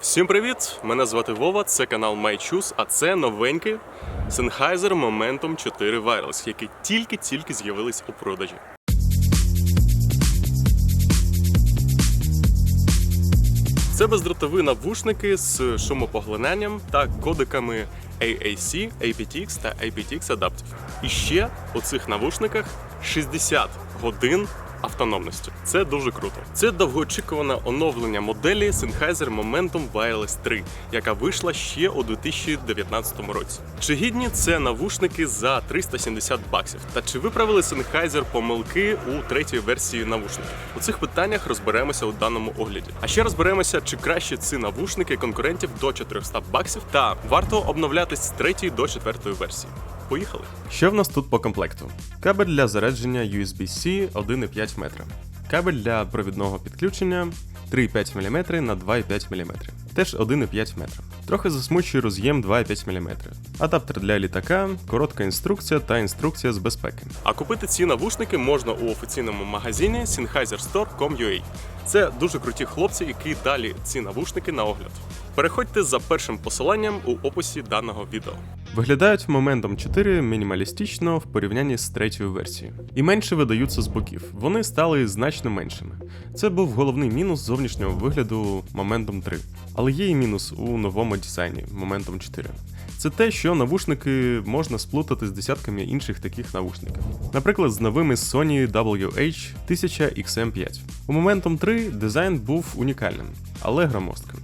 Всім привіт! Мене звати Вова, це канал MyChoose, а це новенький Sennheiser Momentum 4 Wireless, які тільки-тільки з'явились у продажі. Це бездротові навушники з шумопоглинанням та кодеками AAC, aptX та aptX Adaptive. І ще у цих навушниках 60 годин автономності. Це дуже круто. Це довгоочікуване оновлення моделі Sennheiser Momentum Wireless 3, яка вийшла ще у 2019 році. Чи гідні це навушники за 370 баксів? Та чи виправили Sennheiser помилки у третій версії навушників? У цих питаннях розберемося у даному огляді. А ще розберемося, чи краще ці навушники конкурентів до 400 баксів, та варто обновлятись з третьої до четвертої версії. Поїхали. Що в нас тут по комплекту? Кабель для зарядження USB-C 1,5 метра. Кабель для провідного підключення 3,5 мм на 2,5 мм. Теж 1,5 метра. Трохи засмучує роз'єм 2,5 мм. Адаптер для літака, коротка інструкція та інструкція з безпеки. А купити ці навушники можна у офіційному магазині sennheiserstore.com.ua. Це дуже круті хлопці, які далі ці навушники на огляд. Переходьте за першим посиланням у описі даного відео. Виглядають моментом 4 мінімалістично в порівнянні з третьою версією. І менше видаються з боків. Вони стали значно меншими. Це був головний мінус зовнішнього вигляду моментом 3. Але є і мінус у новому дизайні моментом 4. Це те, що навушники можна сплутати з десятками інших таких навушників. Наприклад, з новими Sony WH-1000XM5. У Momentum 3 дизайн був унікальним, але громоздким.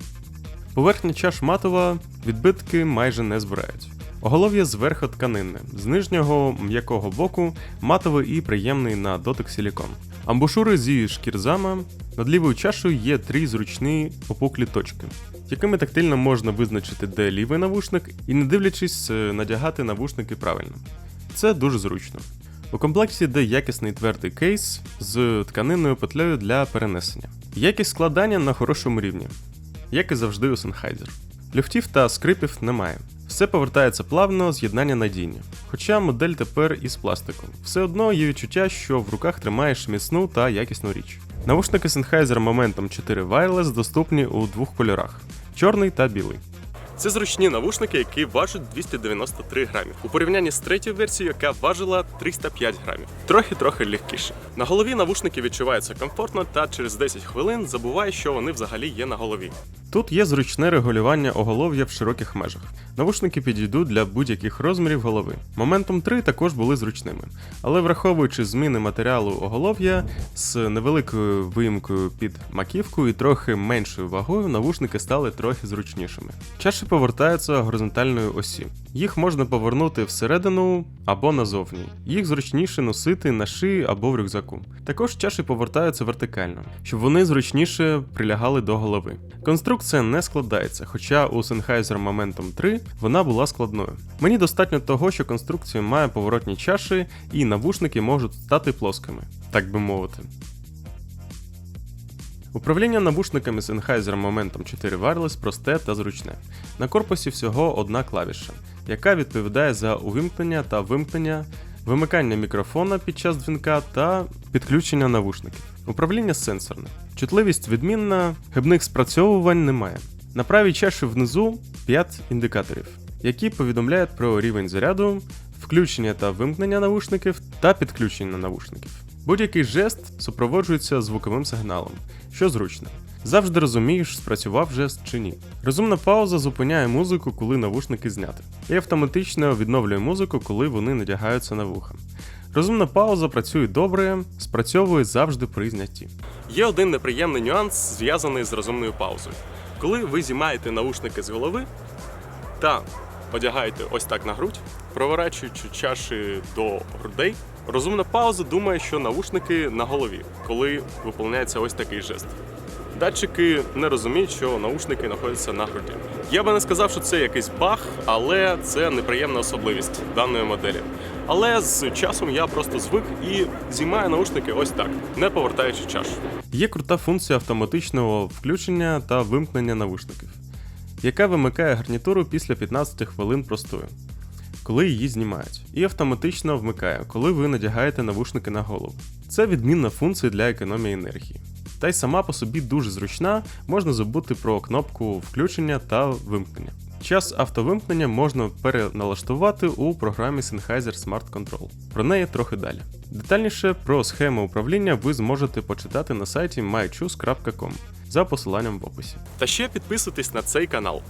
Поверхня чаш матова, відбитки майже не збирають. Оголов'я зверху тканинне, з нижнього м'якого боку матовий і приємний на дотик силікон. Амбушури зі шкірзама, над лівою чашею є три зручні опуклі точки, якими тактильно можна визначити, де лівий навушник, і не дивлячись е, надягати навушники правильно. Це дуже зручно. У комплекті йде якісний твердий кейс з тканинною петлею для перенесення. Якість складання на хорошому рівні, як і завжди у Sennheiser. Люфтів та скрипів немає. Все повертається плавно, з'єднання надійні. Хоча модель тепер із пластику. Все одно є відчуття, що в руках тримаєш міцну та якісну річ. Навушники Sennheiser Momentum 4 Wireless доступні у двох кольорах: чорний та білий. Це зручні навушники, які важать 293 грамів, у порівнянні з третьою версією, яка важила 305 грамів. Трохи-трохи легкіше. На голові навушники відчуваються комфортно, та через 10 хвилин забуває, що вони взагалі є на голові. Тут є зручне регулювання оголов'я в широких межах. Навушники підійдуть для будь-яких розмірів голови. Моментом 3 також були зручними, але враховуючи зміни матеріалу оголов'я з невеликою виїмкою під маківку і трохи меншою вагою, навушники стали трохи зручнішими. Чаші повертаються горизонтальною осі. Їх можна повернути всередину або назовні. Їх зручніше носити на шиї або в рюкзаку. Також чаші повертаються вертикально, щоб вони зручніше прилягали до голови. Конструкція не складається, хоча у Sennheiser Momentum 3 вона була складною. Мені достатньо того, що конструкція має поворотні чаші і навушники можуть стати плоскими, так би мовити. Управління навушниками Sennheiser Momentum 4 Wireless просте та зручне. На корпусі всього одна клавіша, яка відповідає за увімкнення та вимкнення, вимикання мікрофона під час дзвінка та підключення навушників. Управління сенсорне. Чутливість відмінна, гибних спрацьовувань немає. На правій чаші внизу 5 індикаторів, які повідомляють про рівень заряду, включення та вимкнення навушників та підключення навушників. Будь-який жест супроводжується звуковим сигналом, що зручно. Завжди розумієш, спрацював жест чи ні. Розумна пауза зупиняє музику, коли навушники зняти, і автоматично відновлює музику, коли вони надягаються на вуха. Розумна пауза працює добре, спрацьовує завжди при знятті. Є один неприємний нюанс, зв'язаний з розумною паузою. Коли ви знімаєте наушники з голови та одягаєте ось так на грудь, проворачуючи чаші до грудей, розумна пауза думає, що наушники на голові, коли виповняється ось такий жест. Датчики не розуміють, що наушники знаходяться на груді. Я би не сказав, що це якийсь баг, але це неприємна особливість даної моделі. Але з часом я просто звик і знімаю наушники ось так, не повертаючи чашу. Є крута функція автоматичного включення та вимкнення навушників, яка вимикає гарнітуру після 15 хвилин простою, коли її знімають, і автоматично вмикає, коли ви надягаєте навушники на голову. Це відмінна функція для економії енергії. Та й сама по собі дуже зручна, можна забути про кнопку включення та вимкнення. Час автовимкнення можна переналаштувати у програмі Sennheiser Smart Control. Про неї трохи далі. Детальніше про схему управління ви зможете почитати на сайті mychoose.com за посиланням в описі. Та ще підписуйтесь на цей канал.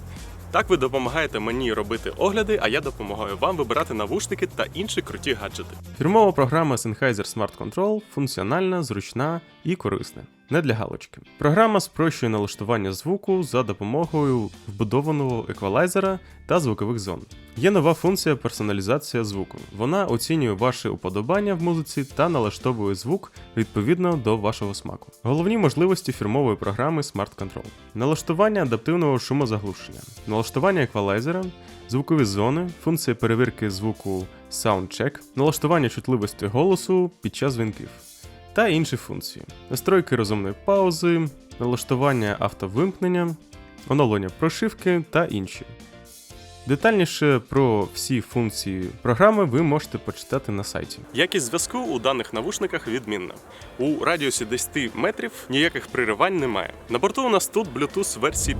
Так ви допомагаєте мені робити огляди, а я допомагаю вам вибирати навушники та інші круті гаджети. Фірмова програма Sennheiser Smart Control функціональна, зручна і корисна. Не для галочки. Програма спрощує налаштування звуку за допомогою вбудованого еквалайзера та звукових зон. Є нова функція персоналізація звуку. Вона оцінює ваші уподобання в музиці та налаштовує звук відповідно до вашого смаку. Головні можливості фірмової програми Smart Control: налаштування адаптивного шумозаглушення, налаштування еквалайзера, звукові зони, функція перевірки звуку Soundcheck, налаштування чутливості голосу під час дзвінків та інші функції: настройки розумної паузи, налаштування автовимкнення, оновлення прошивки та інші. Детальніше про всі функції програми ви можете почитати на сайті. Якість зв'язку у даних навушниках відмінна. У радіусі 10 метрів ніяких приривань немає. На борту у нас тут Bluetooth версії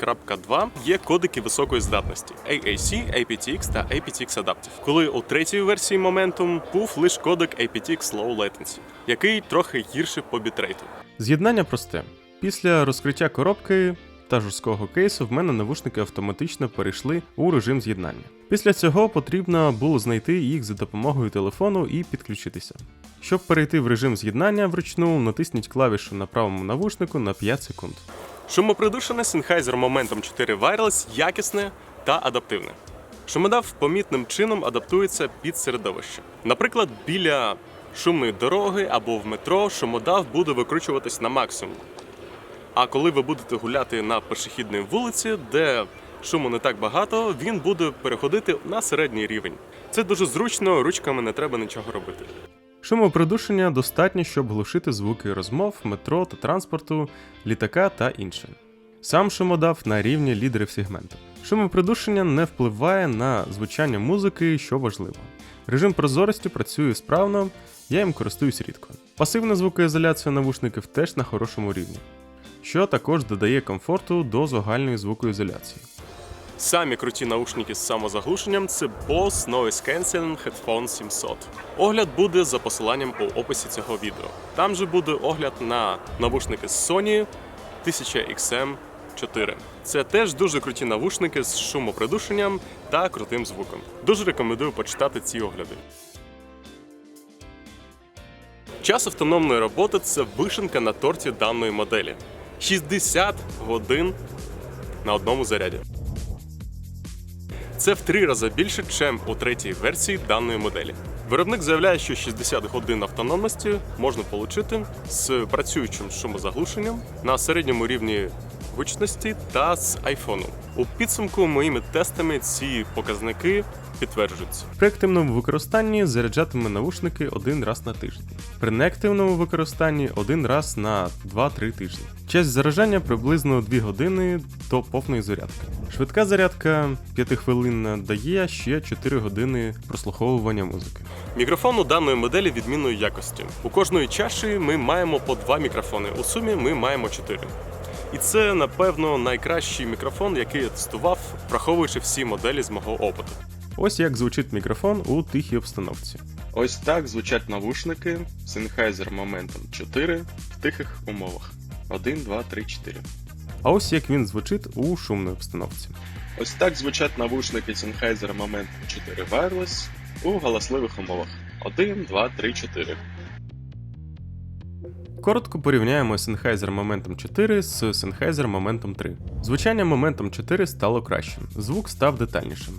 5.2 є кодики високої здатності AAC, aptX та aptX Adaptive. Коли у третій версії Momentum був лише кодек aptX Low Latency, який трохи гірший по бітрейту. З'єднання просте. Після розкриття коробки та жорсткого кейсу в мене навушники автоматично перейшли у режим з'єднання. Після цього потрібно було знайти їх за допомогою телефону і підключитися. Щоб перейти в режим з'єднання вручну, натисніть клавішу на правому навушнику на 5 секунд. Шумопридушене Sennheiser Momentum 4 Wireless якісне та адаптивне. Шумодав помітним чином адаптується під середовище. Наприклад, біля шумної дороги або в метро шумодав буде викручуватись на максимум. А коли ви будете гуляти на пішохідній вулиці, де шуму не так багато, він буде переходити на середній рівень. Це дуже зручно, ручками не треба нічого робити. Шумопридушення достатньо, щоб глушити звуки розмов, метро та транспорту, літака та інше. Сам шумодав на рівні лідерів сегменту. Шумопридушення не впливає на звучання музики, що важливо. Режим прозорості працює справно, я їм користуюсь рідко. Пасивна звукоізоляція навушників теж на хорошому рівні що також додає комфорту до загальної звукоізоляції. Самі круті наушники з самозаглушенням це Bose Noise Cancelling Headphone 700. Огляд буде за посиланням у описі цього відео. Там же буде огляд на навушники Sony 1000XM4. Це теж дуже круті навушники з шумопридушенням та крутим звуком. Дуже рекомендую почитати ці огляди. Час автономної роботи це вишенка на торті даної моделі. 60 годин на одному заряді. Це в три рази більше, ніж у третій версії даної моделі. Виробник заявляє, що 60 годин автономності можна отримати з працюючим шумозаглушенням на середньому рівні гучності та з айфону. У підсумку моїми тестами ці показники підтверджуються. При активному використанні заряджатиме навушники один раз на тиждень. При неактивному використанні один раз на 2-3 тижні. Час заряджання приблизно 2 години до повної зарядки. Швидка зарядка 5 хвилин дає ще 4 години прослуховування музики. Мікрофон у даної моделі відмінної якості. У кожної чаші ми маємо по два мікрофони. У сумі ми маємо 4. І це, напевно, найкращий мікрофон, який я тестував, враховуючи всі моделі з мого опиту. Ось як звучить мікрофон у тихій обстановці. Ось так звучать навушники Sennheiser Momentum 4 в тихих умовах. 1, 2, 3, 4. А ось як він звучить у шумної обстановці. Ось так звучать навушники Sennheiser Momentum 4 Wireless у галасливих умовах. 1, 2, 3, 4. Коротко порівняємо Sennheiser Momentum 4 з Sennheiser Momentum 3. Звучання Momentum 4 стало кращим, звук став детальнішим.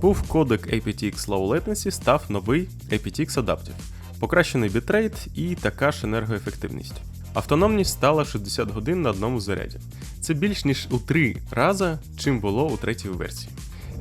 Був кодек aptX Low Latency, став новий aptX Adaptive, покращений бітрейт і така ж енергоефективність. Автономність стала 60 годин на одному заряді. Це більш ніж у 3 рази, чим було у третій версії.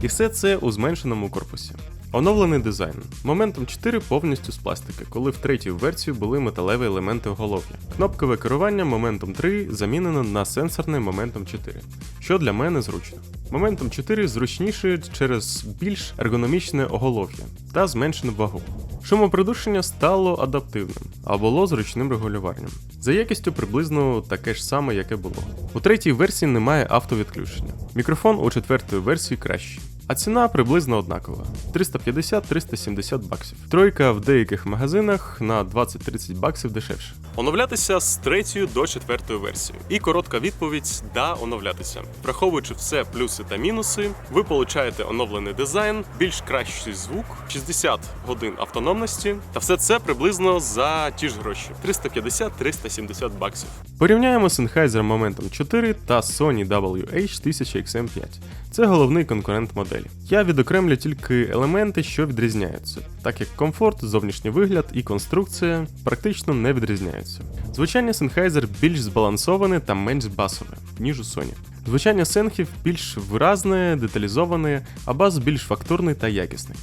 І все це у зменшеному корпусі. Оновлений дизайн. Momentum 4 повністю з пластики, коли в третій версії були металеві елементи оголов'я. Кнопкове керування Momentum 3 замінено на сенсорне Momentum 4, що для мене зручно. Momentum 4 зручніше через більш ергономічне оголов'я та зменшену вагу. Шумопридушення стало адаптивним, а було зручним регулюванням. За якістю приблизно таке ж саме, яке було. У третій версії немає автовідключення. Мікрофон у четвертої версії кращий. А ціна приблизно однакова 350-370 баксів. Тройка в деяких магазинах на 20-30 баксів дешевше. Оновлятися з третьої до четвертої версії. І коротка відповідь да оновлятися. Враховуючи все плюси та мінуси, ви получаєте оновлений дизайн, більш кращий звук, 60 годин автономності, та все це приблизно за ті ж гроші 350-370 баксів. Порівняємо Sennheiser Momentum 4 та Sony WH-1000XM5. Це головний конкурент моделі. Я відокремлю тільки елементи, що відрізняються, так як комфорт, зовнішній вигляд і конструкція практично не відрізняються. Звучання Sennheiser більш збалансоване та менш басове, ніж у Sony. Звучання сенхів більш виразне, деталізоване, а бас більш фактурний та якісний.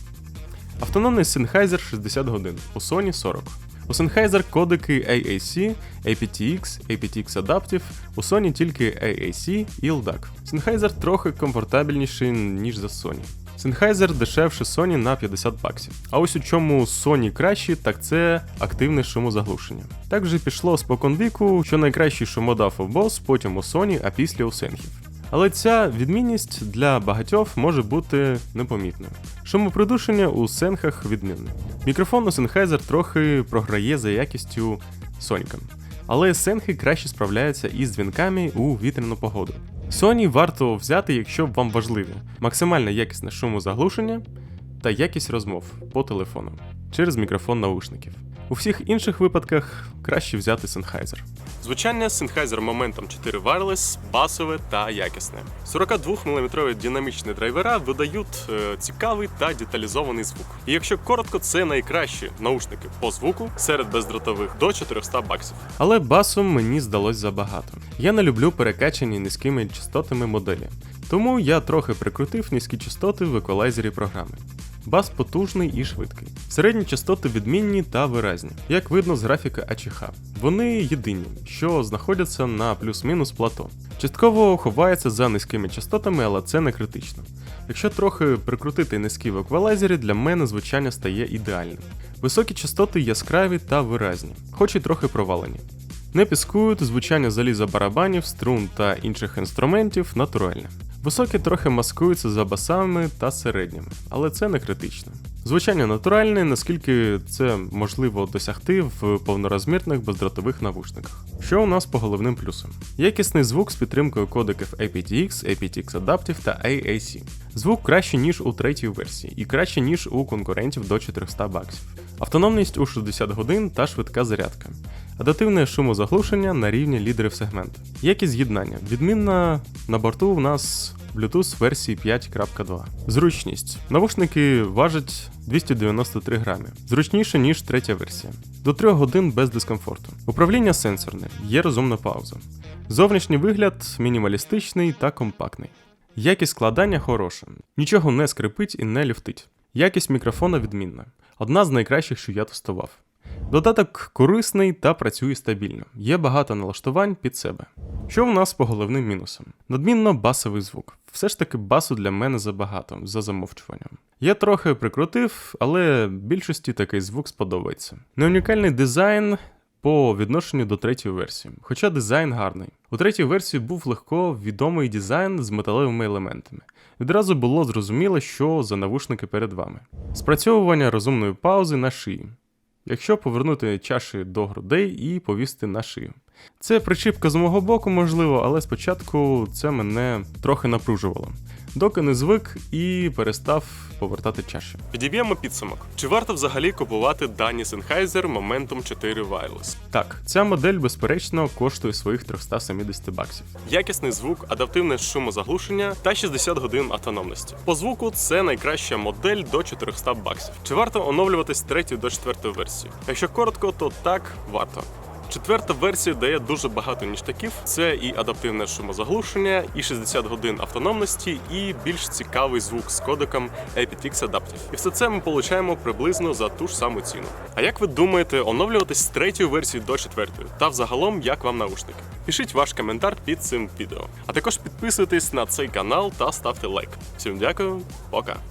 Автономний Sennheiser 60 годин, у Sony 40. У Sennheiser кодики AAC, aptX, aptX Adaptive, у Sony тільки AAC і LDAC. Sennheiser трохи комфортабельніший, ніж за Sony. Sennheiser дешевше Sony на 50 баксів. А ось у чому Sony кращі, так це активне шумозаглушення. Так вже пішло спокон віку, що найкращий шумодав у Boss, потім у Sony, а після у Сенхів. Але ця відмінність для багатьох може бути непомітною. Шумопридушення у сенхах відмінне. Мікрофон у Sennheiser трохи програє за якістю Сонька. Але сенхи краще справляються із дзвінками у вітряну погоду. Sony варто взяти, якщо вам важливі максимально якісне шумозаглушення та якість розмов по телефону через мікрофон наушників. У всіх інших випадках краще взяти Sennheiser. Звучання Sennheiser Momentum 4 Wireless басове та якісне. 42-мм динамічні драйвера видають е, цікавий та деталізований звук. І якщо коротко, це найкращі наушники по звуку серед бездротових до 400 баксів. Але басу мені здалось забагато. Я не люблю перекачані низькими частотами моделі, тому я трохи прикрутив низькі частоти в еквалайзері програми. Бас потужний і швидкий. Середні частоти відмінні та виразні, як видно з графіки АЧХ. Вони єдині, що знаходяться на плюс-мінус плато. Частково ховаються за низькими частотами, але це не критично. Якщо трохи прикрутити низькі в еквалайзері, для мене звучання стає ідеальним. Високі частоти яскраві та виразні, хоч і трохи провалені. Не піскують звучання заліза барабанів, струн та інших інструментів натуральне. Високі трохи маскуються за басами та середніми, але це не критично. Звучання натуральне, наскільки це можливо досягти в повнорозмірних бездротових навушниках. Що у нас по головним плюсам? Якісний звук з підтримкою кодеків aptX, aptX Adaptive та AAC. Звук краще, ніж у третій версії, і краще, ніж у конкурентів до 400 баксів. Автономність у 60 годин та швидка зарядка. Адаптивне шумозаглушення на рівні лідерів сегменту. Якість з'єднання. Відмінна на борту у нас Bluetooth версії 5.2. Зручність. Навушники важать 293 грами. Зручніше, ніж третя версія. До 3 годин без дискомфорту. Управління сенсорне, є розумна пауза. Зовнішній вигляд мінімалістичний та компактний. Якість складання хороша, нічого не скрипить і не люфтить. Якість мікрофона відмінна. Одна з найкращих, що я тестував. Додаток корисний та працює стабільно. Є багато налаштувань під себе. Що в нас по головним мінусам? Надмінно басовий звук. Все ж таки басу для мене забагато, за замовчуванням. Я трохи прикрутив, але більшості такий звук сподобається. Неунікальний дизайн по відношенню до третьої версії, хоча дизайн гарний. У третій версії був легко відомий дизайн з металевими елементами. Відразу було зрозуміло, що за навушники перед вами. Спрацьовування розумної паузи на шиї. Якщо повернути чаші до грудей і повісти на шию. Це причіпка з мого боку, можливо, але спочатку це мене трохи напружувало. Доки не звик і перестав повертати чаші. Підіб'ємо підсумок. Чи варто взагалі купувати дані Sennheiser Momentum 4 Wireless? Так, ця модель, безперечно, коштує своїх 370 баксів. Якісний звук, адаптивне шумозаглушення та 60 годин автономності. По звуку це найкраща модель до 400 баксів. Чи варто оновлюватись з 3 до 4 версії? Якщо коротко, то так варто. Четверта версія дає дуже багато ніштяків. Це і адаптивне шумозаглушення, і 60 годин автономності, і більш цікавий звук з кодеком aptX Adaptive. І все це ми получаємо приблизно за ту ж саму ціну. А як ви думаєте, оновлюватись з третьої версії до четвертої? Та взагалом, як вам наушники? Пишіть ваш коментар під цим відео. А також підписуйтесь на цей канал та ставте лайк. Всім дякую, пока.